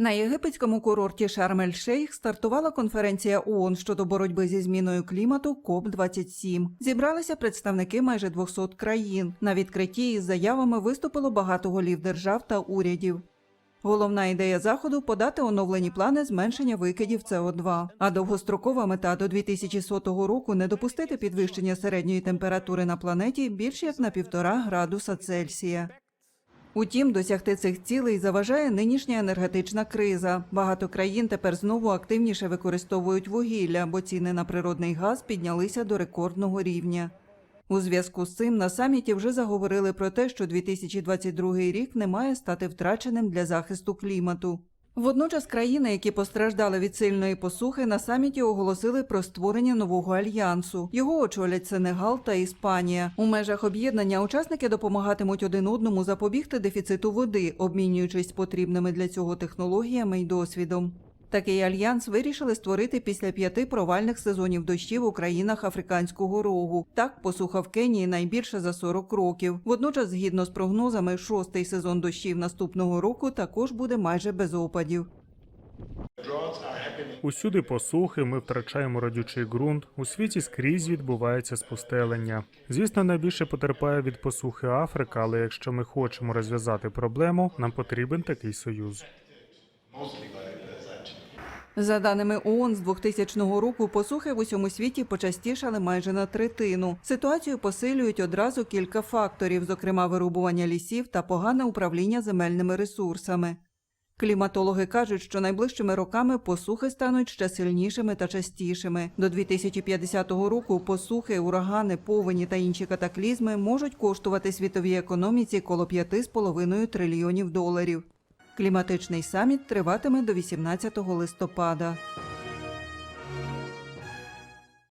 На єгипетському курорті Шарм-ель-Шейх стартувала конференція ООН щодо боротьби зі зміною клімату КОП 27 Зібралися представники майже 200 країн. На відкритті із заявами виступило багато голів держав та урядів. Головна ідея заходу подати оновлені плани зменшення викидів СО2. А довгострокова мета до 2100 року не допустити підвищення середньої температури на планеті більш як на півтора градуса Цельсія. Утім, досягти цих цілей заважає нинішня енергетична криза. Багато країн тепер знову активніше використовують вугілля, бо ціни на природний газ піднялися до рекордного рівня. У зв'язку з цим на саміті вже заговорили про те, що 2022 рік не має стати втраченим для захисту клімату. Водночас країни, які постраждали від сильної посухи, на саміті оголосили про створення нового альянсу. Його очолять Сенегал та Іспанія. У межах об'єднання учасники допомагатимуть один одному запобігти дефіциту води, обмінюючись потрібними для цього технологіями й досвідом. Такий альянс вирішили створити після п'яти провальних сезонів дощів у країнах Африканського рогу. Так, посуха в Кенії найбільша за 40 років. Водночас, згідно з прогнозами, шостий сезон дощів наступного року також буде майже без опадів. Усюди посухи, ми втрачаємо родючий ґрунт. У світі скрізь відбувається спустелення. Звісно, найбільше потерпає від посухи Африка, але якщо ми хочемо розв'язати проблему, нам потрібен такий союз. За даними ООН, з 2000 року посухи в усьому світі почастішали майже на третину. Ситуацію посилюють одразу кілька факторів, зокрема вирубування лісів та погане управління земельними ресурсами. Кліматологи кажуть, що найближчими роками посухи стануть ще сильнішими та частішими. До 2050 року посухи, урагани, повені та інші катаклізми можуть коштувати світовій економіці коло 5,5 трильйонів доларів. Кліматичний саміт триватиме до 18 листопада.